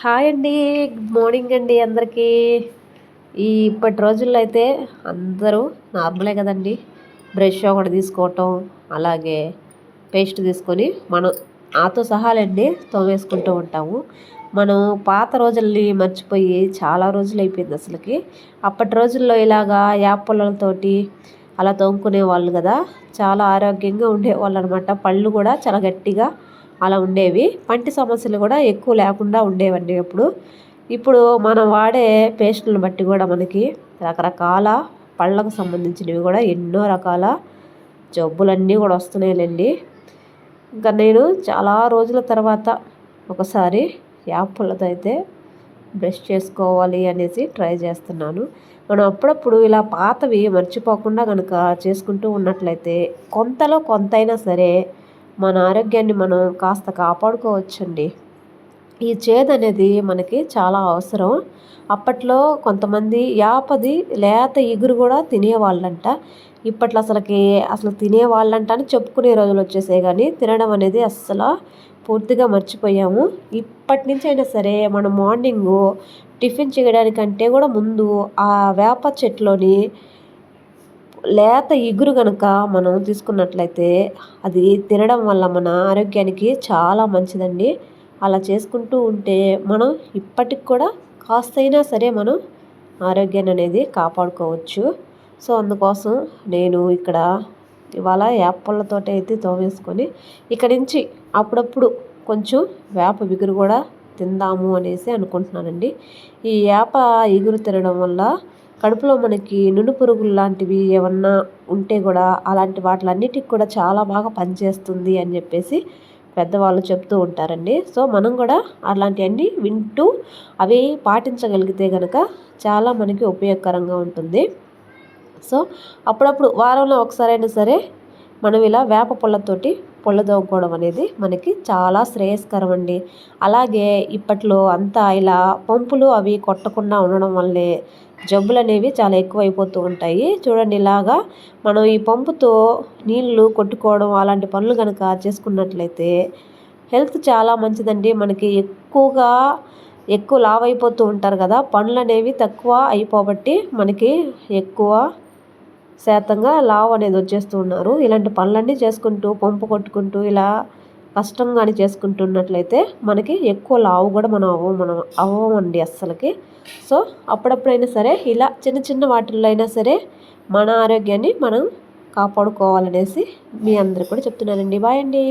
Hi అండి good morning అండి అందరికీ. ఈ ఇప్పటి రోజుల్లో అయితే అందరూ నార్మలే కదండి. బ్రష్ ఒకటి తీసుకోవటం అలాగే పేస్ట్ తీసుకొని మనం ఆతో సహాలండి తోమేసుకుంటూ ఉంటాము. మనం పాత రోజుల్ని మర్చిపోయి చాలా రోజులు అయిపోయింది అసలుకి. అప్పటి రోజుల్లో ఇలాగా యాప్ అలా తోముకునే వాళ్ళు కదా చాలా ఆరోగ్యంగా ఉండేవాళ్ళు అనమాట పళ్ళు కూడా చాలా గట్టిగా అలా ఉండేవి. పంటి సమస్యలు కూడా ఎక్కువ లేకుండా ఉండేవండి అప్పుడు ఇప్పుడు మనం వాడే పేస్టులను బట్టి కూడా మనకి రకరకాల పళ్ళకు సంబంధించినవి కూడా ఎన్నో రకాల జబ్బులన్నీ కూడా వస్తున్నాయిలేండి. ఇంకా నేను చాలా రోజుల తర్వాత ఒకసారి యాప్లతో అయితే బ్రష్ చేసుకోవాలి అనేసి ట్రై చేస్తున్నాను. మనం అప్పుడప్పుడు ఇలా పాతవి మర్చిపోకుండా కనుక చేసుకుంటూ ఉన్నట్లయితే కొంతలో కొంతైనా సరే మన ఆరోగ్యాన్ని మనం కాస్త కాపాడుకోవచ్చండి. ఈ చేదు అనేది మనకి చాలా అవసరం. అప్పట్లో కొంతమంది యాపది లేత ఇగురు కూడా తినేవాళ్ళంట. ఇప్పట్లో అసలుకి అసలు తినేవాళ్ళంట అని చెప్పుకునే రోజులు వచ్చేసే కానీ తినడం అనేది అస్సలు పూర్తిగా మర్చిపోయాము. ఇప్పటి నుంచి అయినా సరే మనం మార్నింగు టిఫిన్ చేయడానికంటే కూడా ముందు ఆ వేప చెట్లోని లేత ఇగురు కనుక మనం తీసుకున్నట్లయితే అది తినడం వల్ల మన ఆరోగ్యానికి చాలా మంచిదండి. అలా చేసుకుంటూ ఉంటే మనం ఇప్పటికి కూడా కాస్తైనా సరే మనం ఆరోగ్యాన్ని అనేది కాపాడుకోవచ్చు. సో అందుకోసం నేను ఇక్కడ ఇవాళ యాపళ్ళతో అయితే తోమేసుకొని ఇక్కడి నుంచి అప్పుడప్పుడు కొంచెం వేప బిగురు కూడా తిందాము అనేసి అనుకుంటున్నానండి. ఈ వేప ఎగురు తినడం వల్ల కడుపులో మనకి నును పురుగులు లాంటివి ఏమన్నా ఉంటే కూడా అలాంటి వాటిలన్నిటికి కూడా చాలా బాగా పనిచేస్తుంది అని చెప్పేసి పెద్దవాళ్ళు చెప్తూ ఉంటారండి. సో మనం కూడా అలాంటివన్నీ వింటూ అవి పాటించగలిగితే కనుక చాలా మనకి ఉపయోగకరంగా ఉంటుంది. సో అప్పుడప్పుడు వారంలో ఒకసారైనా సరే మనం ఇలా వేప పుల్లతోటి పొళ్ళు తోముకోవడం అనేది మనకి చాలా శ్రేయస్కరం అండి. అలాగే ఇప్పట్లో అంతా ఇలా పంపులు అవి కొట్టకుండా ఉండడం వల్లే జబ్బులు అనేవి చాలా ఎక్కువైపోతూ ఉంటాయి. చూడండి ఇలాగా మనం ఈ పంపుతో నీళ్ళు కొట్టుకోవడం అలాంటి పనులు కనుక చేసుకున్నట్లయితే హెల్త్ చాలా మంచిదండి. మనకి ఎక్కువగా ఎక్కువ లావ్ అయిపోతూ ఉంటారు కదా పనులు అనేవి తక్కువ అయిపోబట్టి మనకి ఎక్కువ శాతంగా లావు అనేది వచ్చేస్తూ ఉన్నారు. ఇలాంటి పనులన్నీ చేసుకుంటూ పంపు కొట్టుకుంటూ ఇలా కష్టంగాని చేసుకుంటున్నట్లయితే మనకి ఎక్కువ లావు కూడా మనం అవ్వం మనం అవ్వమండి అస్సలకి. సో అప్పుడప్పుడైనా సరే ఇలా చిన్న చిన్న వాటిల్లో అయినా సరే మన ఆరోగ్యాన్ని మనం కాపాడుకోవాలనేసి మీ అందరు కూడా చెప్తున్నానండి. బాయ్ అండి.